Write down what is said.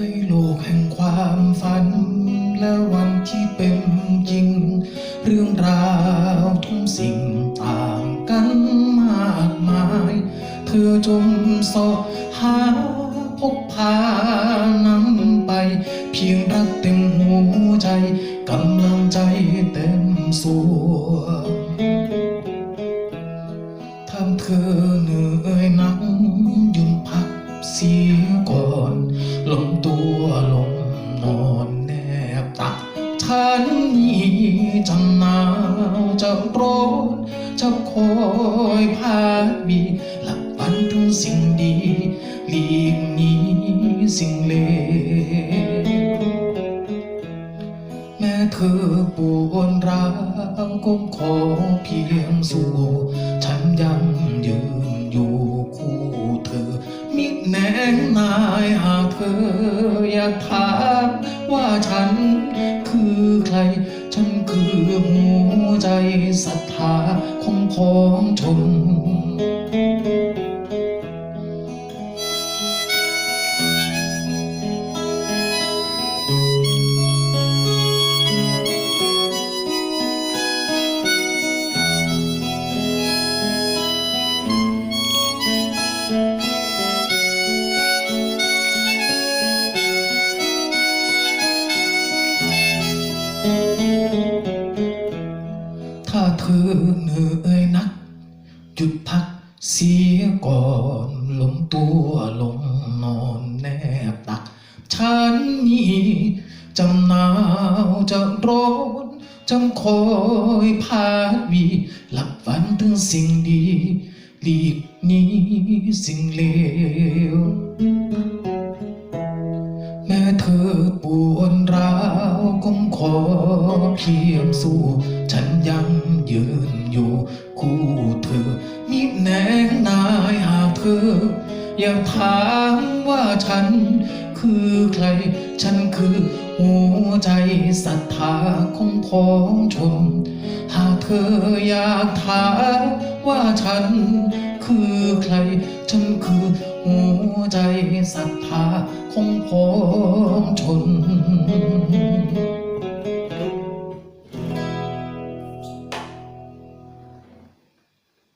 ในโลกแห่งความฝัน และวันที่เป็นจริง เรื่องราวทุกสิ่งต่างกันมากมาย เธอจงสาะหาพบพานำไป เพียงรักเต็มหัวใจกำลังใจเต็มส่วงทำเธอเหนื่อยหนักยุดพัก เสียก่อนลงตัวลงนอนแนบตักฉันนี้จะหนาวจะร้อนจะคอยพาดบีหลับฝันถึงสิ่งดีหลีกหนีสิ่งเลวแม้เธอปวดร้าวก็ขอเพียงสู้ ออยากถามว่าฉันคือใคร ฉันคือหัวใจศรัทธาของพ้องชน อเหนื่อยนัก หยุดพักเสียก่อนลงตัวลงนอนแนบตัก ฉันนี้จำหนาวจะร้อนจำคอยพาดวีหลับฝันถึงสิ่งดีหลีกนี้สิ่งเลว เพียงสู้ ฉันยังยืนอยู่ คู่เธอ มิแน่นายหากเธออยากถามว่าฉัน คือใคร ฉันคือ หัวใจศรัทธาของพ้องชน หากเธออยากถามว่าฉัน คือใคร ฉันคือหัวใจศรัทธาของพ้อง